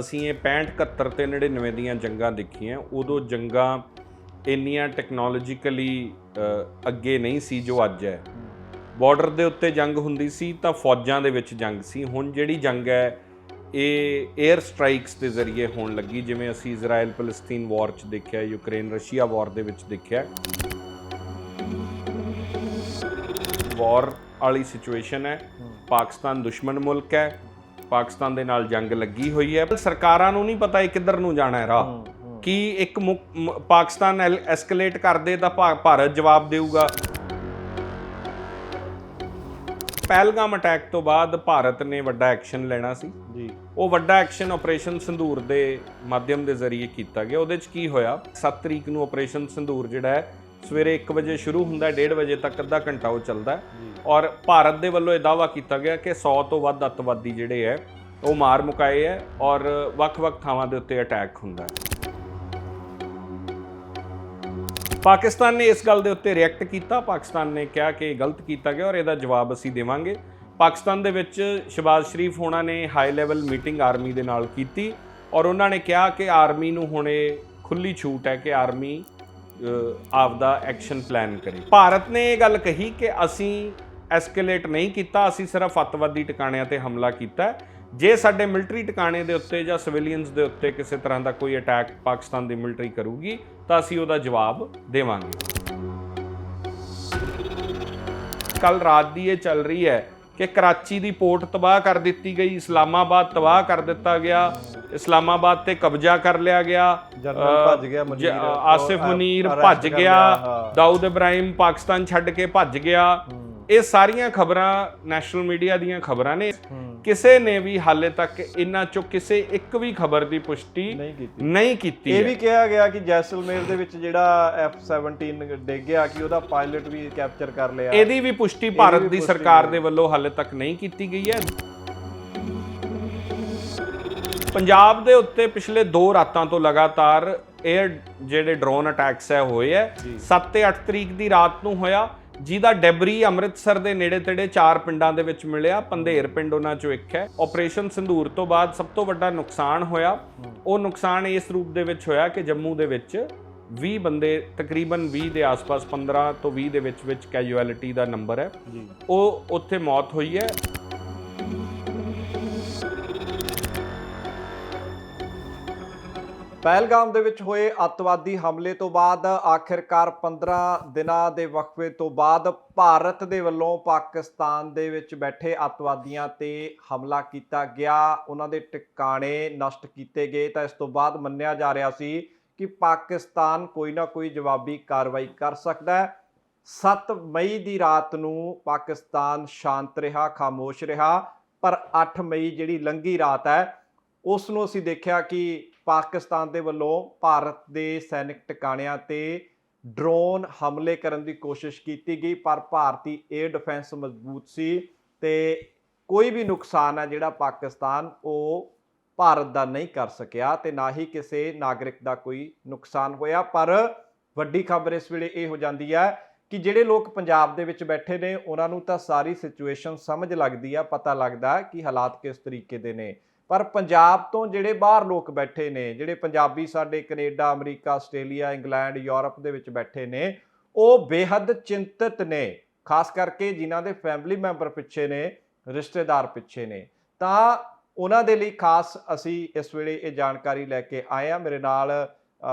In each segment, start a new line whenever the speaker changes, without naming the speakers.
ਅਸੀਂ ਇਹ 65 71 ਤੇ 99 ਦੀਆਂ ਜੰਗਾਂ ਦੇਖੀਆਂ। ਉਦੋਂ ਜੰਗਾਂ ਇੰਨੀਆਂ ਟੈਕਨੋਲੋਜੀਕਲੀ ਅੱਗੇ ਨਹੀਂ ਸੀ ਜੋ ਅੱਜ ਹੈ। ਬਾਰਡਰ ਦੇ ਉੱਤੇ ਜੰਗ ਹੁੰਦੀ ਸੀ ਤਾਂ ਫੌਜਾਂ ਦੇ ਵਿੱਚ ਜੰਗ ਸੀ। ਹੁਣ ਜਿਹੜੀ ਜੰਗ ਹੈ ਇਹ 에ਅਰ ਸਟ੍ਰਾਈਕਸ ਦੇ ਜ਼ਰੀਏ ਹੋਣ ਲੱਗੀ। ਜਿਵੇਂ ਅਸੀਂ ਇਜ਼ਰਾਈਲ ਫਲਸਤੀਨ ਵਾਰ 'ਚ ਦੇਖਿਆ ਯੂਕਰੇਨ ਰਸ਼ੀਆ ਵਾਰ ਦੇ ਵਿੱਚ ਦੇਖਿਆ। ਵਾਰ ਵਾਲੀ ਸਿਚੁਏਸ਼ਨ ਹੈ। ਪਾਕਿਸਤਾਨ ਦੁਸ਼ਮਣ ਮੁਲਕ ਹੈ। ਪਾਕਿਸਤਾਨ ਦੇ ਨਾਲ ਜੰਗ ਲੱਗੀ ਹੋਈ ਹੈ। ਸਰਕਾਰਾਂ ਨੂੰ ਨਹੀਂ ਪਤਾ ਇਹ ਕਿੱਧਰ ਨੂੰ ਜਾਣਾ ਹੈ ਰਾਹ। ਕੀ ਇੱਕ ਪਾਕਿਸਤਾਨ ਐਸਕੇਲੇਟ ਕਰਦੇ ਤਾਂ ਭਾਰਤ ਜਵਾਬ ਦੇਊਗਾ? ਪਹਿਲਗਾਮ ਅਟੈਕ ਤੋਂ ਬਾਅਦ ਭਾਰਤ ਨੇ ਵੱਡਾ ਐਕਸ਼ਨ ਲੈਣਾ ਸੀ।
ਜੀ।
ਉਹ ਵੱਡਾ ਐਕਸ਼ਨ ਆਪਰੇਸ਼ਨ ਸਿੰਧੂਰ ਦੇ ਮਾਧਿਅਮ ਦੇ ਜ਼ਰੀਏ ਕੀਤਾ ਗਿਆ। ਉਹਦੇ 'ਚ ਕੀ ਹੋਇਆ? 7 ਤਰੀਕ ਨੂੰ ਆਪਰੇਸ਼ਨ ਸਿੰਧੂਰ ਜਿਹੜਾ ਹੈ ਸਵੇਰੇ 1 ਵਜੇ ਸ਼ੁਰੂ ਹੁੰਦਾ ਹੈ 1.5 ਵਜੇ ਤੱਕ ਅੱਧਾ ਘੰਟਾ ਉਹ ਚੱਲਦਾ ਔਰ ਭਾਰਤ ਦੇ ਵੱਲੋਂ ਇਹ ਦਾਵਾ ਕੀਤਾ ਗਿਆ ਕਿ 100 ਤੋਂ ਵੱਧ ਅੱਤਵਾਦੀ ਜਿਹੜੇ ਹੈ, ਉਹ ਮਾਰ ਮੁਕਾਏ ਹੈ ਔਰ ਵੱਖ-ਵੱਖ ਥਾਵਾਂ ਦੇ ਉੱਤੇ ਅਟੈਕ ਹੁੰਦਾ ਪਾਕਿਸਤਾਨ ਨੇ ਇਸ ਗੱਲ ਦੇ ਉੱਤੇ ਰਿਐਕਟ ਕੀਤਾ। ਪਾਕਿਸਤਾਨ ਨੇ ਕਿਹਾ ਕਿ ਇਹ ਗਲਤ ਕੀਤਾ ਗਿਆ ਔਰ ਇਹਦਾ ਜਵਾਬ ਅਸੀਂ ਦੇਵਾਂਗੇ। ਪਾਕਿਸਤਾਨ ਦੇ ਵਿੱਚ ਸ਼ਬਾਜ਼ ਸ਼ਰੀਫ ਹੋਣਾ ਨੇ ਹਾਈ ਲੈਵਲ ਮੀਟਿੰਗ ਆਰਮੀ ਦੇ ਨਾਲ ਕੀਤੀ ਔਰ ਉਹਨਾਂ ਨੇ ਕਿਹਾ ਕਿ ਆਰਮੀ ਨੂੰ ਹੁਣ ਇਹ ਖੁੱਲੀ ਛੂਟ ਹੈ ਕਿ ਆਰਮੀ ਆਪਦਾ ਐਕਸ਼ਨ ਪਲਾਨ ਕਰੇ। ਭਾਰਤ ਨੇ ਇਹ ਗੱਲ ਕਹੀ ਕਿ ਅਸੀਂ ਐਸਕੇਲੇਟ ਨਹੀਂ ਕੀਤਾ, ਅਸੀਂ ਸਿਰਫ ਅੱਤਵਾਦੀ ਟਿਕਾਣਿਆਂ ਤੇ ਹਮਲਾ ਕੀਤਾ ਜੇ ਸਾਡੇ ਮਿਲਟਰੀ ਟਿਕਾਣੇ ਦੇ ਉੱਤੇ ਜਾਂ ਸਿਵਿਲੀਅਨਸ ਦੇ ਉੱਤੇ ਕਿਸੇ ਤਰ੍ਹਾਂ ਦਾ ਕੋਈ ਅਟੈਕ ਪਾਕਿਸਤਾਨ ਦੀ ਮਿਲਟਰੀ ਕਰੂਗੀ, ਤਾਂ ਅਸੀਂ ਉਹਦਾ ਜਵਾਬ ਦੇਵਾਂਗੇ। ਕੱਲ ਰਾਤ ਦੀ ਇਹ ਚੱਲ ਰਹੀ ਹੈ ਕਿ ਕਰਾਚੀ ਦੀ ਪੋਰਟ ਤਬਾਹ ਕਰ ਦਿੱਤੀ ਗਈ ਇਸਲਾਮਾਬਾਦ ਤਬਾਹ ਕਰ ਦਿੱਤਾ ਗਿਆ ਇਸਲਾਮਾਬਾਦ ਤੇ ਕਬਜ਼ਾ ਕਰ ਲਿਆ ਗਿਆ
ਜਨਰਲ ਭੱਜ ਗਿਆ ਮੁਨੀਰ,
ਆਸਿਫ ਮੁਨੀਰ ਭੱਜ ਗਿਆ। ਦਾਊਦ ਇਬਰਾਹਿਮ ਪਾਕਿਸਤਾਨ ਛੱਡ ਕੇ ਭੱਜ ਗਿਆ ਇਹ ਸਾਰੀਆਂ ਖਬਰਾਂ ਨੈਸ਼ਨਲ ਮੀਡੀਆ ਦੀਆਂ ਖਬਰਾਂ ਨੇ। ਕਿਸੇ ਨੇ ਵੀ ਹਾਲੇ ਤੱਕ ਇਹਨਾਂ ਚੋਂ ਕਿਸੇ ਇੱਕ ਵੀ ਖਬਰ ਦੀ ਪੁਸ਼ਟੀ
ਨਹੀਂ ਕੀਤੀ।
ਨਹੀਂ ਕੀਤੀ
ਇਹ। ਵੀ ਕਿਹਾ ਗਿਆ ਕਿ ਜੈਸਲਮੇਰ ਦੇ ਵਿੱਚ ਜਿਹੜਾ F17 ਡਿੱਗ ਗਿਆ ਕਿ ਉਹਦਾ ਪਾਇਲਟ ਵੀ ਕੈਪਚਰ ਕਰ ਲਿਆ।
ਇਹਦੀ ਵੀ ਪੁਸ਼ਟੀ ਭਾਰਤ ਦੀ ਸਰਕਾਰ। ਦੇ ਵੱਲੋਂ ਹਾਲੇ ਤੱਕ ਨਹੀਂ ਕੀਤੀ ਗਈ ਹੈ। ਪੰਜਾਬ ਦੇ ਉੱਤੇ ਪਿਛਲੇ 2 ਰਾਤਾਂ ਤੋਂ ਲਗਾਤਾਰ 에ਅਰ ਜਿਹੜੇ ਡਰੋਨ ਅਟੈਕਸ ਹੈ ਹੋਏ ਹੈ 7 ਤੇ 8 ਤਰੀਕ ਦੀ ਰਾਤ ਨੂੰ ਹੋਇਆ। ਜਿਹਦਾ ਡੈਬਰੀ ਅੰਮ੍ਰਿਤਸਰ ਦੇ ਨੇੜੇ ਤੇੜੇ ਚਾਰ ਪਿੰਡਾਂ ਦੇ ਵਿੱਚ ਮਿਲਿਆ। ਪੰਧੇਰ ਪਿੰਡ ਉਹਨਾਂ ਚੋਂ ਇੱਕ ਹੈ। ਆਪਰੇਸ਼ਨ ਸੰਧੂਰ ਤੋਂ ਬਾਅਦ ਸਭ ਤੋਂ ਵੱਡਾ ਨੁਕਸਾਨ ਹੋਇਆ। ਉਹ ਨੁਕਸਾਨ ਇਸ ਰੂਪ ਦੇ ਵਿੱਚ ਹੋਇਆ ਕਿ ਜੰਮੂ ਦੇ ਵਿੱਚ 20 ਬੰਦੇ ਤਕਰੀਬਨ 20 ਦੇ ਆਸ-ਪਾਸ 15 ਤੋਂ 20 ਦੇ ਵਿੱਚ ਵਿੱਚ ਕੈਜੂਅਲਿਟੀ ਦਾ ਨੰਬਰ ਹੈ। ਉਹ ਉੱਥੇ ਮੌਤ ਹੋਈ ਹੈ।
ਪਹਿਲਗਾਮ ਦੇ ਵਿੱਚ ਹੋਏ ਅੱਤਵਾਦੀ ਹਮਲੇ ਤੋਂ ਬਾਅਦ ਆਖਿਰਕਾਰ 15 ਦਿਨਾਂ ਦੇ ਵਕਫੇ ਤੋਂ ਬਾਅਦ ਭਾਰਤ ਦੇ ਵੱਲੋਂ ਪਾਕਿਸਤਾਨ ਦੇ ਵਿੱਚ ਬੈਠੇ ਅੱਤਵਾਦੀਆਂ ਤੇ ਹਮਲਾ ਕੀਤਾ ਗਿਆ। ਉਹਨਾਂ ਦੇ ਟਿਕਾਣੇ ਨਸ਼ਟ ਕੀਤੇ ਗਏ। ਤਾਂ ਇਸ ਤੋਂ ਬਾਅਦ ਮੰਨਿਆ ਜਾ ਰਿਹਾ ਸੀ ਕਿ ਪਾਕਿਸਤਾਨ ਕੋਈ ਨਾ ਕੋਈ ਜਵਾਬੀ ਕਾਰਵਾਈ ਕਰ ਸਕਦਾ ਹੈ। 7 ਮਈ ਦੀ ਰਾਤ ਨੂੰ ਪਾਕਿਸਤਾਨ ਸ਼ਾਂਤ ਰਿਹਾ, ਖਾਮੋਸ਼ ਰਿਹਾ। ਪਰ 8 ਮਈ ਜਿਹੜੀ ਲੰਗੀ ਰਾਤ ਹੈ, ਉਸ ਨੂੰ ਅਸੀਂ ਦੇਖਿਆ ਕਿ ਪਾਕਿਸਤਾਨ ਦੇ ਵੱਲੋਂ ਭਾਰਤ ਦੇ ਸੈਨਿਕ ਟਿਕਾਣਿਆਂ ਤੇ ਡਰੋਨ ਹਮਲੇ ਕਰਨ ਦੀ ਕੋਸ਼ਿਸ਼ ਕੀਤੀ ਗਈ, ਪਰ ਭਾਰਤੀ 에ਅਰ ਡਿਫੈਂਸ ਮਜ਼ਬੂਤ ਸੀ ਤੇ ਕੋਈ ਵੀ ਨੁਕਸਾਨ ਹੈ ਜਿਹੜਾ ਪਾਕਿਸਤਾਨ ਉਹ ਭਾਰਤ ਦਾ ਨਹੀਂ ਕਰ ਸਕਿਆ ਤੇ ਨਾ ਹੀ ਕਿਸੇ ਨਾਗਰਿਕ ਦਾ ਕੋਈ ਨੁਕਸਾਨ ਹੋਇਆ। ਪਰ ਵੱਡੀ ਖਬਰ ਇਸ ਵੇਲੇ ਇਹ ਹੋ ਜਾਂਦੀ ਹੈ ਕਿ ਜਿਹੜੇ ਲੋਕ ਪੰਜਾਬ ਦੇ ਵਿੱਚ ਬੈਠੇ ਨੇ, ਉਹਨਾਂ ਨੂੰ ਤਾਂ ਸਾਰੀ ਸਿਚੁਏਸ਼ਨ ਸਮਝ ਲੱਗਦੀ ਆ, ਪਤਾ ਲੱਗਦਾ ਕਿ ਹਾਲਾਤ ਕਿਸ ਤਰੀਕੇ ਦੇ ਨੇ। ਪਰ ਪੰਜਾਬ ਤੋਂ ਜਿਹੜੇ ਬਾਹਰ ਲੋਕ ਬੈਠੇ ਨੇ, ਜਿਹੜੇ ਪੰਜਾਬੀ ਸਾਡੇ Canada, America, Australia, England, Europe ਦੇ ਵਿੱਚ ਬੈਠੇ ਨੇ, ਉਹ ਬੇਹੱਦ ਚਿੰਤਤ ਨੇ, ਖਾਸ ਕਰਕੇ ਜਿਨ੍ਹਾਂ ਦੇ ਫੈਮਿਲੀ ਮੈਂਬਰ ਪਿੱਛੇ ਨੇ, ਰਿਸ਼ਤੇਦਾਰ ਪਿੱਛੇ ਨੇ। ਤਾਂ ਉਹਨਾਂ ਦੇ ਲਈ ਖਾਸ ਅਸੀਂ ਇਸ ਵੇਲੇ ਇਹ ਜਾਣਕਾਰੀ ਲੈ ਕੇ ਆਏ ਆ ਮੇਰੇ ਨਾਲ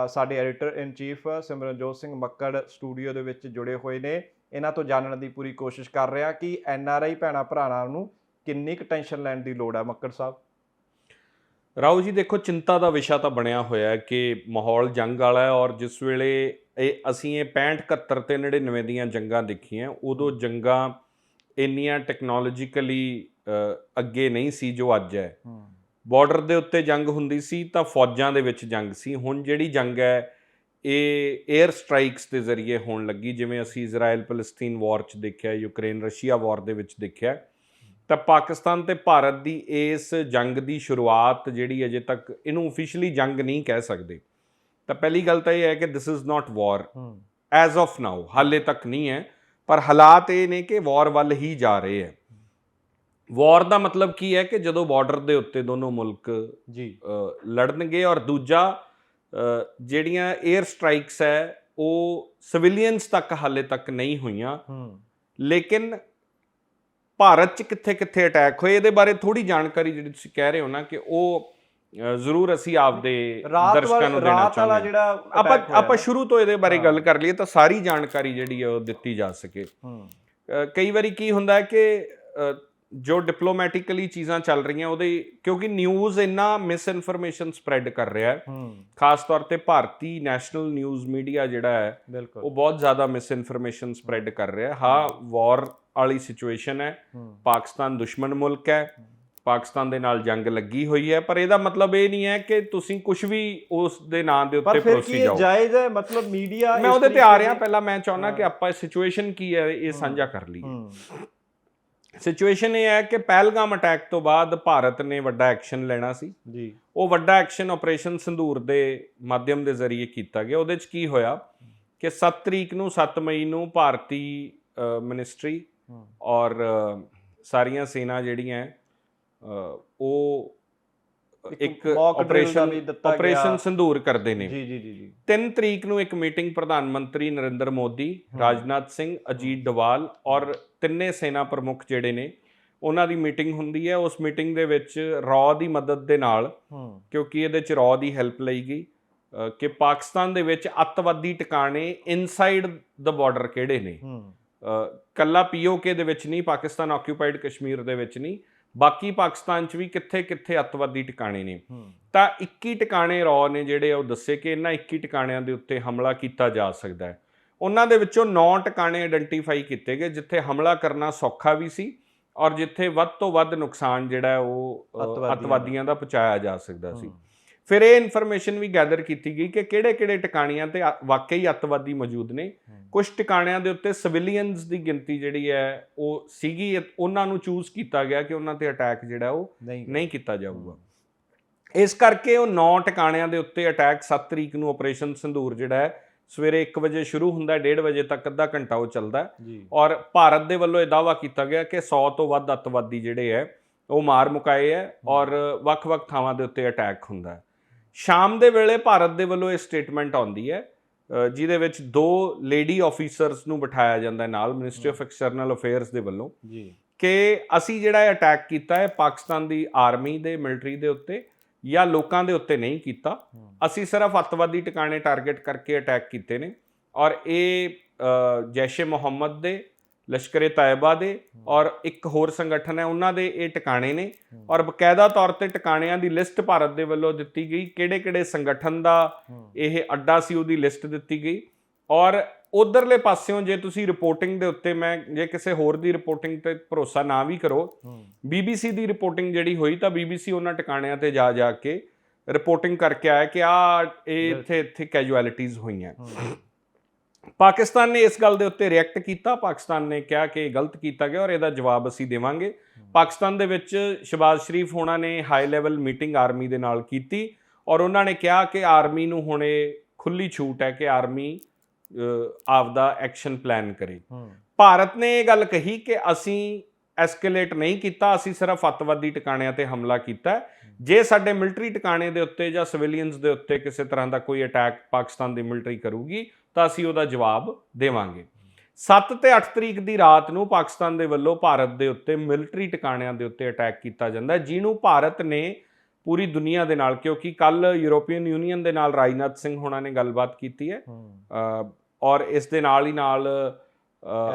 ਸਾਡੇ editor in chief Simranjot Singh Makkar studio ਦੇ ਵਿੱਚ ਜੁੜੇ ਹੋਏ ਨੇ। ਇਹਨਾਂ ਤੋਂ ਜਾਣਨ ਦੀ ਪੂਰੀ ਕੋਸ਼ਿਸ਼ ਕਰ ਰਿਹਾ ਕਿ ਐਨ ਆਰ ਆਈ ਭੈਣਾ ਭਰਾਣਾ ਨੂੰ ਕਿੰਨੀ ਕੁ ਟੈਨਸ਼ਨ ਲੈਣ ਦੀ ਲੋੜ ਹੈ ਮੱਕੜ ਸਾਹਿਬ?
ਰਾਓ ਜੀ ਦੇਖੋ ਚਿੰਤਾ ਦਾ ਵਿਸ਼ਾ ਤਾਂ ਬਣਿਆ ਹੋਇਆ ਹੈ ਕਿ ਮਾਹੌਲ ਜੰਗ ਵਾਲਾ ਹੈ ਔਰ ਜਿਸ ਵੇਲੇ ਇਹ ਅਸੀਂ ਇਹ 65 71 ਤੇ 99 ਦੀਆਂ ਜੰਗਾਂ ਦੇਖੀਆਂ ਉਦੋਂ ਜੰਗਾਂ ਇੰਨੀਆਂ ਟੈਕਨੋਲੋਜੀਕਲੀ ਅੱਗੇ ਨਹੀਂ ਸੀ ਜੋ ਅੱਜ ਹੈ ਬਾਰਡਰ ਦੇ ਉੱਤੇ ਜੰਗ ਹੁੰਦੀ ਸੀ ਤਾਂ ਫੌਜਾਂ ਦੇ ਵਿੱਚ ਜੰਗ ਸੀ ਹੁਣ ਜਿਹੜੀ ਜੰਗ ਹੈ ਇਹ 에ਅਰ ਸਟ੍ਰਾਈਕਸ ਦੇ ਜ਼ਰੀਏ ਹੋਣ ਲੱਗੀ ਜਿਵੇਂ ਅਸੀਂ ਇਜ਼ਰਾਈਲ ਫਲਸਤੀਨ ਵਾਰ 'ਚ ਦੇਖਿਆ ਯੂਕਰੇਨ ਰਸ਼ੀਆ ਵਾਰ ਦੇ ਵਿੱਚ ਦੇਖਿਆ ਤਾਂ ਪਾਕਿਸਤਾਨ ਤੇ ਭਾਰਤ ਦੀ ਇਸ ਜੰਗ ਦੀ ਸ਼ੁਰੂਆਤ ਜਿਹੜੀ ਅਜੇ ਤੱਕ ਇਹਨੂੰ ਅਫੀਸ਼ੀਅਲੀ ਜੰਗ ਨਹੀਂ ਕਹਿ ਸਕਦੇ। ਤਾਂ ਪਹਿਲੀ ਗੱਲ ਤਾਂ ਇਹ ਹੈ ਕਿ this is not war as of now ਹਾਲੇ ਤੱਕ ਨਹੀਂ ਹੈ ਪਰ ਹਾਲਾਤ ਇਹ ਨੇ ਕਿ ਵਾਰ ਵੱਲ ਹੀ ਜਾ ਰਹੇ ਹੈ। ਵਾਰ ਦਾ ਮਤਲਬ ਕੀ ਹੈ ਕਿ ਜਦੋਂ ਬਾਰਡਰ ਦੇ ਉੱਤੇ ਦੋਨੋਂ ਮੁਲਕ
ਜੀ।
ਲੜਨਗੇ ਔਰ ਦੂਜਾ ਜਿਹੜੀਆਂ 에ਅਰ ਸਟ੍ਰਾਈਕਸ ਹੈ ਉਹ ਸਿਵਿਲੀਅਨਸ ਤੱਕ ਹਾਲੇ ਤੱਕ ਨਹੀਂ ਹੋਈਆਂ। ਲੇਕਿਨ ਭਾਰਤ 'ਚ ਕਿੱਥੇ-ਕਿੱਥੇ ਅਟੈਕ ਹੋਏ ਇਹਦੇ ਬਾਰੇ ਥੋੜੀ ਜਾਣਕਾਰੀ ਜਿਹੜੀ ਤੁਸੀਂ ਕਹਿ ਰਹੇ ਹੋ ਨਾ ਕਿ ਉਹ ਜ਼ਰੂਰ ਅਸੀਂ ਆਪਦੇ ਦਰਸ਼ਕਾਂ ਨੂੰ ਦੇਣਾ ਚਾਹੁੰਦੇ ਹਾਂ
ਜਿਹੜਾ
ਆਪਾਂ ਆਪਾਂ। ਸ਼ੁਰੂ ਤੋਂ ਇਹਦੇ ਬਾਰੇ ਗੱਲ। ਕਰ ਲਈਏ ਤਾਂ ਸਾਰੀ ਜਾਣਕਾਰੀ ਜਿਹੜੀ ਹੈ ਉਹ ਦਿੱਤੀ ਜਾ ਸਕੇ ਕਈ ਵਾਰੀ ਕੀ ਹੁੰਦਾ ਹੈ ਕਿ ਜੋ ਡਿਪਲੋਮੈਟਿਕਲੀ ਚੀਜ਼ਾਂ ਚੱਲ ਰਹੀਆਂ ਉਹਦੇ ਕਿਉਂਕਿ ਨਿਊਜ਼ ਇੰਨਾ ਮਿਸ ਇਨਫੋਰਮੇਸ਼ਨ ਸਪਰੈਡ ਕਰ ਰਿਹਾ ਹੈ। ਖਾਸ ਤੌਰ ਤੇ ਭਾਰਤੀ ਨੈਸ਼ਨਲ ਨਿਊਜ਼ ਮੀਡੀਆ ਜਿਹੜਾ ਹੈ ਉਹ ਬਹੁਤ ਜ਼ਿਆਦਾ ਮਿਸ ਇਨਫੋਰਮੇਸ਼ਨ ਸਪਰੈਡ ਕਰ ਰਿਹਾ ਹੈ। ਹਾਂ ਵਾਰ ਵਾਲੀ ਸਿਚੁਏਸ਼ਨ ਹੈ। ਪਾਕਿਸਤਾਨ ਦੁਸ਼ਮਣ ਮੁਲਕ ਹੈ। ਪਾਕਿਸਤਾਨ ਦੇ ਨਾਲ ਜੰਗ ਲੱਗੀ ਹੋਈ ਹੈ। ਪਰ ਇਹਦਾ ਮਤਲਬ ਇਹ ਨਹੀਂ ਹੈ ਕਿ ਤੁਸੀਂ ਕੁਝ ਵੀ ਉਸ ਦੇ ਨਾਂ ਦੇ
ਪਰ
ਉੱਤੇ
ਫਿਰ ਕੀ
ਪਰੋਸੀ
ਇਹ
ਜਾਓ।
ਜਾਇਜ਼ ਹੈ? ਮਤਲਬ ਮੀਡੀਆ
ਮੈਂ ਉਹਦੇ ਤੇ ਆ ਰਿਹਾ। ਪਹਿਲਾਂ ਮੈਂ ਚਾਹੁੰਦਾ ਕਿ। ਆਪਾਂ ਸਿਚੁਏਸ਼ਨ ਕੀ ਹੈ ਇਹ ਸਾਂਝਾ ਕਰ ਲਈਏ।
ਹੂੰ।
ਸਿਚੁਏਸ਼ਨ ਇਹ ਹੈ ਕਿ ਪਹਿਲਗਾਮ ਅਟੈਕ ਤੋਂ ਬਾਅਦ ਭਾਰਤ ਨੇ ਵੱਡਾ ਐਕਸ਼ਨ ਲੈਣਾ ਸੀ।
ਜੀ।
ਉਹ ਵੱਡਾ ਐਕਸ਼ਨ ਆਪਰੇਸ਼ਨ ਸੰਧੂਰ ਦੇ ਮਾਧਿਅਮ ਦੇ ਜ਼ਰੀਏ ਕੀਤਾ ਗਿਆ। ਉਹਦੇ ਚ ਕੀ ਹੋਇਆ ਕਿ 7 ਤਰੀਕ ਨੂੰ 7 ਮਈ ਨੂੰ ਭਾਰਤੀ ਮਿਨਿਸਟਰੀ ਔਰ ਸਾਰੀਆਂ ਸੈਨਾ ਜਿਹੜੀਆਂ ਉਹ
ਇੱਕ
ਆਪਰੇਸ਼ਨ ਆਪਰੇਸ਼ਨ। ਸੰਧੂਰ ਕਰਦੇ ਨੇ।
ਜੀ ਜੀ ਜੀ ਜੀ।
3 ਤਰੀਕ ਨੂੰ ਇੱਕ ਮੀਟਿੰਗ ਪ੍ਰਧਾਨ ਮੰਤਰੀ ਨਰਿੰਦਰ ਮੋਦੀ। ਰਾਜਨਾਥ ਸਿੰਘ ਅਜੀਤ ਡਵਾਲ ਔਰ ਤਿੰਨੇ ਸੈਨਾ ਪ੍ਰਮੁੱਖ ਜਿਹੜੇ ਨੇ ਉਹਨਾਂ ਦੀ ਮੀਟਿੰਗ ਹੁੰਦੀ ਹੈ। ਉਸ ਮੀਟਿੰਗ ਦੇ ਵਿੱਚ ਰॉ ਦੀ ਮਦਦ ਦੇ ਨਾਲ ਕਿਉਂਕਿ ਇਹਦੇ ਚ ਰॉ ਦੀ ਹੈਲਪ ਲਈ ਗਈ ਕਿ ਪਾਕਿਸਤਾਨ ਦੇ ਵਿੱਚ ਅੱਤਵਾਦੀ ਟਿਕਾਣੇ ਇਨਸਾਈਡ ਦਾ ਬਾਰਡਰ ਕਿਹੜੇ ਨੇ? ਕੱਲਾ ਪੀਓਕੇ ਦੇ ਵਿੱਚ ਨਹੀਂ ਪਾਕਿਸਤਾਨ ਆਕਿਊਪਾਈਡ ਕਸ਼ਮੀਰ ਦੇ ਵਿੱਚ ਨਹੀਂ। ਬਾਕੀ ਪਾਕਿਸਤਾਨ ਚ ਵੀ ਕਿੱਥੇ-ਕਿੱਥੇ ਅੱਤਵਾਦੀ ਟਿਕਾਣੇ ਨੇ ਤਾਂ 21 ਟਿਕਾਣੇ ਰॉ ਨੇ ਜਿਹੜੇ ਉਹ ਦੱਸੇ ਕਿ ਇਹਨਾਂ 21 ਟਿਕਾਣਿਆਂ ਦੇ ਉੱਤੇ ਹਮਲਾ ਕੀਤਾ ਜਾ ਸਕਦਾ ਹੈ ਉਹਨਾਂ ਦੇ ਵਿੱਚੋਂ 9 ਟਿਕਾਣੇ ਆਇਡੈਂਟੀਫਾਈ ਕੀਤੇ ਗਏ ਜਿੱਥੇ ਹਮਲਾ ਕਰਨਾ ਸੌਖਾ ਵੀ ਸੀ ਔਰ ਜਿੱਥੇ ਵੱਧ ਤੋਂ ਵੱਧ ਨੁਕਸਾਨ ਜਿਹੜਾ ਉਹ
ਅੱਤਵਾਦੀਆਂ ਦਾ।
ਪਹੁੰਚਾਇਆ ਜਾ ਸਕਦਾ ਸੀ। ਫਿਰ ਇਹ ਇਨਫੋਰਮੇਸ਼ਨ ਵੀ ਗੈਦਰ ਕੀਤੀ ਗਈ ਕਿ ਕਿਹੜੇ-ਕਿਹੜੇ ਟਿਕਾਣਿਆਂ ਤੇ ਵਾਕਈ ਅੱਤਵਾਦੀ ਮੌਜੂਦ ਨੇ। ਕੁਝ ਟਿਕਾਣਿਆਂ ਦੇ ਉੱਤੇ ਸਿਵਿਲੀਅਨਸ ਦੀ ਗਿਣਤੀ ਜਿਹੜੀ ਹੈ ਉਹ ਸੀਗੀ ਉਹਨਾਂ ਨੂੰ ਚੂਜ਼ ਕੀਤਾ ਗਿਆ ਕਿ ਉਹਨਾਂ ਤੇ ਅਟੈਕ ਜਿਹੜਾ ਉਹ
ਨਹੀਂ
ਕੀਤਾ। ਜਾਊਗਾ। ਇਸ ਕਰਕੇ ਉਹ 9 ਟਿਕਾਣਿਆਂ ਦੇ ਉੱਤੇ ਅਟੈਕ 7 ਤਰੀਕ ਨੂੰ ਆਪਰੇਸ਼ਨ ਸੰਧੂਰ ਜਿਹੜਾ ਹੈ ਸਵੇਰੇ 1 ਵਜੇ ਸ਼ੁਰੂ ਹੁੰਦਾ ਹੈ 1:30 ਵਜੇ ਤੱਕ ਅੱਧਾ ਘੰਟਾ ਉਹ ਚੱਲਦਾ। ਔਰ ਭਾਰਤ ਦੇ ਵੱਲੋਂ ਇਹ ਦਾਵਾ ਕੀਤਾ ਗਿਆ ਕਿ 100 ਤੋਂ ਵੱਧ ਅੱਤਵਾਦੀ ਜਿਹੜੇ ਹੈ ਉਹ ਮਾਰ ਮੁਕਾਏ ਹੈ ਔਰ ਵੱਖ-ਵੱਖ ਥਾਵਾਂ ਦੇ ਉੱਤੇ ਅਟੈਕ ਹੁੰਦਾ ਹੈ। ਸ਼ਾਮ ਦੇ ਵੇਲੇ ਭਾਰਤ ਦੇ ਵੱਲੋਂ ਇਹ ਸਟੇਟਮੈਂਟ ਆਉਂਦੀ ਹੈ ਜਿਹਦੇ ਵਿੱਚ ਦੋ ਲੇਡੀ ਆਫੀਸਰਸ ਨੂੰ ਬਿਠਾਇਆ ਜਾਂਦਾ ਹੈ ਨਾਲ ਮਿਨਿਸਟਰੀ ਆਫ ਐਕਸਟਰਨਲ ਅਫੇਅਰਸ ਦੇ ਵੱਲੋਂ
ਜੀ।
ਕਿ ਅਸੀਂ ਜਿਹੜਾ ਇਹ ਅਟੈਕ ਕੀਤਾ ਹੈ ਪਾਕਿਸਤਾਨ ਦੀ ਆਰਮੀ ਦੇ ਮਿਲਟਰੀ ਦੇ ਉੱਤੇ ਜਾਂ ਲੋਕਾਂ ਦੇ ਉੱਤੇ ਨਹੀਂ ਕੀਤਾ। ਅਸੀਂ ਸਿਰਫ ਅੱਤਵਾਦੀ ਟਿਕਾਣੇ ਟਾਰਗੇਟ ਕਰਕੇ ਅਟੈਕ ਕੀਤੇ ਨੇ ਔਰ ਇਹ ਜੈਸ਼ ਮੁਹੰਮਦ ਦੇ ਲਸ਼ਕਰ ਤਾਇਬਾ ਦੇ ਔਰ ਇੱਕ ਹੋਰ ਸੰਗਠਨ ਹੈ ਉਹਨਾਂ ਦੇ ਇਹ ਟਿਕਾਣੇ ਨੇ। ਔਰ ਬਕਾਇਦਾ ਤੌਰ ਤੇ ਟਿਕਾਣਿਆਂ ਦੀ ਲਿਸਟ ਭਾਰਤ ਦੇ ਵੱਲੋਂ ਦਿੱਤੀ ਗਈ। ਕਿਹੜੇ-ਕਿਹੜੇ ਸੰਗਠਨ ਦਾ ਇਹ ਅੱਡਾ ਸੀ ਉਹਦੀ ਲਿਸਟ ਦਿੱਤੀ ਗਈ। ਔਰ ਉਧਰਲੇ ਪਾਸਿਓਂ ਜੇ ਤੁਸੀਂ ਰਿਪੋਰਟਿੰਗ ਦੇ ਉੱਤੇ ਮੈਂ ਜੇ ਕਿਸੇ ਹੋਰ ਦੀ ਰਿਪੋਰਟਿੰਗ ਤੇ ਭਰੋਸਾ ਨਾ ਵੀ ਕਰੋ BBC ਦੀ ਰਿਪੋਰਟਿੰਗ ਜਿਹੜੀ ਹੋਈ ਤਾਂ BBC ਉਹਨਾਂ ਟਿਕਾਣਿਆਂ ਤੇ ਜਾ ਜਾ ਕੇ ਰਿਪੋਰਟਿੰਗ ਕਰਕੇ ਆਇਆ ਕਿ ਆ ਇਹ ਇੱਥੇ ਇੱਥੇ ਕੈਜੁਅਲਿਟੀਜ਼ ਹੋਈਆਂ। ਪਾਕਿਸਤਾਨ ਨੇ ਇਸ ਗੱਲ ਦੇ ਉੱਤੇ ਰਿਐਕਟ ਕੀਤਾ ਪਾਕਿਸਤਾਨ ਨੇ ਕਿਹਾ ਕਿ ਇਹ ਗਲਤ ਕੀਤਾ ਗਿਆ ਔਰ ਇਹਦਾ ਜਵਾਬ ਅਸੀਂ ਦੇਵਾਂਗੇ। ਪਾਕਿਸਤਾਨ ਦੇ ਵਿੱਚ ਸ਼ਬਾਜ਼ ਸ਼ਰੀਫ ਹੋਣਾ ਨੇ ਹਾਈ ਲੈਵਲ ਮੀਟਿੰਗ ਆਰਮੀ ਦੇ ਨਾਲ ਕੀਤੀ ਔਰ ਉਹਨਾਂ ਨੇ ਕਿਹਾ ਕਿ ਆਰਮੀ ਨੂੰ ਹੁਣ ਇਹ ਖੁੱਲੀ ਛੂਟ ਹੈ ਕਿ ਆਰਮੀ ਆਪਦਾ ਐਕਸ਼ਨ ਪਲਾਨ ਕਰੇ। ਭਾਰਤ ਨੇ ਇਹ ਗੱਲ ਕਹੀ ਕਿ ਅਸੀਂ ਐਸਕੇਲੇਟ ਨਹੀਂ ਕੀਤਾ ਅਸੀਂ ਸਿਰਫ ਅੱਤਵਾਦੀ ਟਿਕਾਣਿਆਂ ਤੇ ਹਮਲਾ ਕੀਤਾ। ਜੇ ਸਾਡੇ ਮਿਲਟਰੀ ਟਿਕਾਣੇ ਦੇ ਉੱਤੇ ਜਾਂ ਸਿਵਿਲੀਅਨਸ ਦੇ ਉੱਤੇ ਕਿਸੇ ਤਰ੍ਹਾਂ ਦਾ ਕੋਈ ਅਟੈਕ ਪਾਕਿਸਤਾਨ ਦੀ ਮਿਲਟਰੀ ਕਰੂਗੀ ਤਾਂ ਅਸੀਂ ਉਹਦਾ ਜਵਾਬ ਦੇਵਾਂਗੇ। 7 ਤੇ 8 ਤਰੀਕ ਦੀ ਰਾਤ ਨੂੰ ਪਾਕਿਸਤਾਨ ਦੇ ਵੱਲੋਂ ਭਾਰਤ ਦੇ ਉੱਤੇ ਮਿਲਟਰੀ ਟਿਕਾਣਿਆਂ ਦੇ ਉੱਤੇ ਅਟੈਕ ਕੀਤਾ ਜਾਂਦਾ ਜਿਹਨੂੰ ਭਾਰਤ ਨੇ ਪੂਰੀ ਦੁਨੀਆ ਦੇ ਨਾਲ ਕਿਉਂਕਿ ਕੱਲ ਯੂਰੋਪੀਅਨ ਯੂਨੀਅਨ ਦੇ ਨਾਲ ਰਾਜਨਾਥ ਸਿੰਘ ਹੋਣਾ ਨੇ ਗੱਲਬਾਤ ਕੀਤੀ ਹੈ। ਔਰ ਇਸ ਦੇ ਨਾਲ ਹੀ ਨਾਲ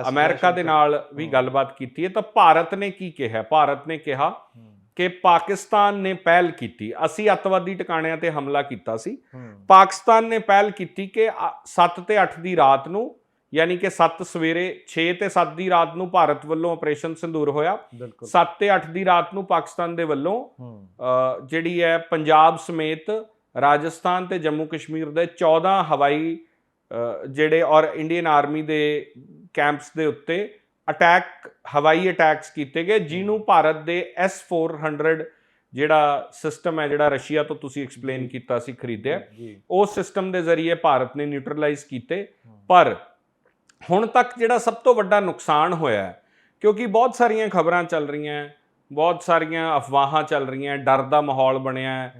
ਅਮਰੀਕਾ ਦੇ ਨਾਲ ਵੀ। ਗੱਲਬਾਤ ਕੀਤੀ ਹੈ। ਤਾਂ ਭਾਰਤ ਨੇ ਕੀ ਕਿਹਾ? ਭਾਰਤ ਨੇ ਕਿਹਾ ਕਿ ਪਾਕਿਸਤਾਨ ਨੇ ਪਹਿਲ ਕੀਤੀ। ਅਸੀਂ ਅੱਤਵਾਦੀ ਟਿਕਾਣਿਆਂ ਤੇ ਹਮਲਾ ਕੀਤਾ ਸੀ। ਪਾਕਿਸਤਾਨ ਨੇ ਪਹਿਲ ਕੀਤੀ ਕਿ 7 ਤੇ 8 ਦੀ ਰਾਤ ਨੂੰ ਯਾਨੀ ਕਿ 7 ਸਵੇਰੇ 6 ਤੇ 7 ਦੀ ਰਾਤ ਨੂੰ ਭਾਰਤ ਵੱਲੋਂ ਆਪਰੇਸ਼ਨ ਸਿੰਦੂਰ ਹੋਇਆ।
ਬਿਲਕੁਲ।
7 ਤੇ 8 ਦੀ ਰਾਤ ਨੂੰ ਪਾਕਿਸਤਾਨ ਦੇ ਵੱਲੋਂ ਜਿਹੜੀ ਹੈ ਪੰਜਾਬ ਸਮੇਤ ਰਾਜਸਥਾਨ ਤੇ ਜੰਮੂ ਕਸ਼ਮੀਰ ਦੇ 14 ਹਵਾਈ ਜਿਹੜੇ ਔਰ ਇੰਡੀਅਨ ਆਰਮੀ ਦੇ ਕੈਂਪਸ ਦੇ ਉੱਤੇ ਅਟੈਕ ਹਵਾਈ ਅਟੈਕਸ ਕੀਤੇ ਗਏ ਜਿਹਨੂੰ ਭਾਰਤ ਦੇ S400 ਜਿਹੜਾ ਸਿਸਟਮ ਹੈ ਜਿਹੜਾ ਰਸ਼ੀਆ ਤੋਂ ਤੁਸੀਂ ਐਕਸਪਲੇਨ ਕੀਤਾ ਸੀ ਖਰੀਦਿਆ। ਉਸ ਸਿਸਟਮ ਦੇ ਜ਼ਰੀਏ ਭਾਰਤ ਨੇ ਨਿਊਟਰਲਾਈਜ਼ ਕੀਤੇ। ਪਰ ਹੁਣ ਤੱਕ ਜਿਹੜਾ ਸਭ ਤੋਂ ਵੱਡਾ ਨੁਕਸਾਨ ਹੋਇਆ ਹੈ, ਕਿਉਂਕਿ ਬਹੁਤ ਸਾਰੀਆਂ ਖਬਰਾਂ ਚੱਲ ਰਹੀਆਂ ਬਹੁਤ ਸਾਰੀਆਂ ਅਫਵਾਹਾਂ ਚੱਲ ਰਹੀਆਂ ਡਰ ਦਾ ਮਾਹੌਲ ਬਣਿਆ ਹੈ।